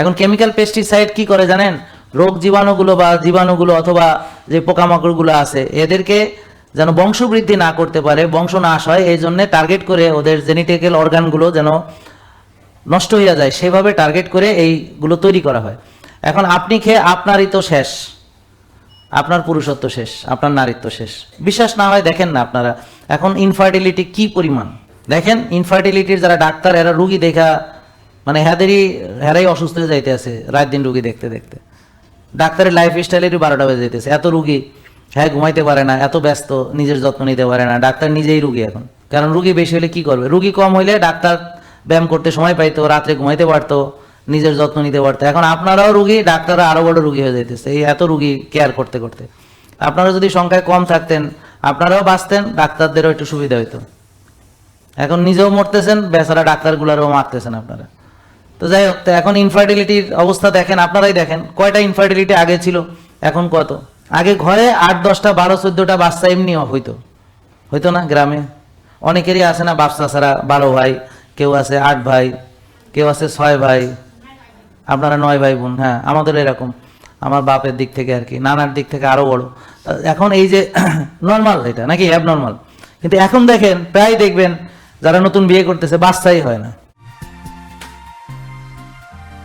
এখন chemical pesticide কি করে জানেন? রোগ জীবাণুগুলো বা জীবাণুগুলো অথবা যে পোকামাকড়গুলো আছে, এদেরকে যেন বংশবৃদ্ধি না করতে পারে, বংশ নাশ হয়, এই জন্য টার্গেট করে ওদের জেনেটিক্যাল অর্গানগুলো যেন নষ্ট হইয়া যায়, সেভাবে টার্গেট করে এইগুলো তৈরি করা হয়। এখন আপনি খেয়ে আপনারই তো শেষ। আপনার পুরুষত্ব শেষ, আপনার নারীত্ব শেষ। বিশ্বাস না হয় দেখেন না আপনারা। এখন ইনফার্টিলিটি কি পরিমাণ? দেখেন ইনফার্টিলিটির যারা ডাক্তার, এরা রুগী দেখা মানে হ্যাদেরই হ্যারাই অসুস্থ হয়ে যাইতে আছে রাত দিন রুগী দেখতে দেখতে। ডাক্তারের লাইফ স্টাইলেরই বারোটা বেজে যেতেছে এত রুগী হ্যাঁ ঘুমাইতে পারে না, এত ব্যস্ত, নিজের যত্ন নিতে পারে না। ডাক্তার নিজেই রুগী এখন। কারণ রুগী বেশি হলে কি করবে? রুগী কম হইলে ডাক্তার ব্যায়াম করতে সময় পাইতো, রাত্রে ঘুমাইতে পারতো, নিজের যত্ন নিতে পারতো। এখন আপনারাও রুগী, ডাক্তাররা আরও বড় রুগী হয়ে যেতেছে এই এত রুগী কেয়ার করতে করতে। আপনারা যদি সংখ্যায় কম থাকতেন, আপনারাও বাঁচতেন, ডাক্তারদেরও একটু সুবিধা হইতো। এখন নিজেও মরতেছেন, বেচারা ডাক্তারগুলারও মারতেছেন আপনারা। তো যাই হোক, তো এখন ইনফার্টিলিটির অবস্থা দেখেন, আপনারাই দেখেন, কয়টা ইনফার্টিলিটি আগে ছিল, এখন কত? আগে ঘরে আট, দশটা, বারো, চোদ্দোটা বাচ্চা এমনি হইতো। হইতো না গ্রামে? অনেকেরই আছে না বাচ্চা ছাড়া বারো ভাই, কেউ আছে আট ভাই, কেউ আছে ছয় ভাই। আপনারা নয় ভাই বোন হ্যাঁ আমাদের এরকম। আমার বাপের দিক থেকে আর কি, নানার দিক থেকে আরও বড়। এখন এই যে নর্মাল এটা, নাকি অ্যাব নর্মাল কিন্তু এখন দেখেন, প্রায় দেখবেন, যারা নতুন বিয়ে করতেছে, বাচ্চাই হয় না।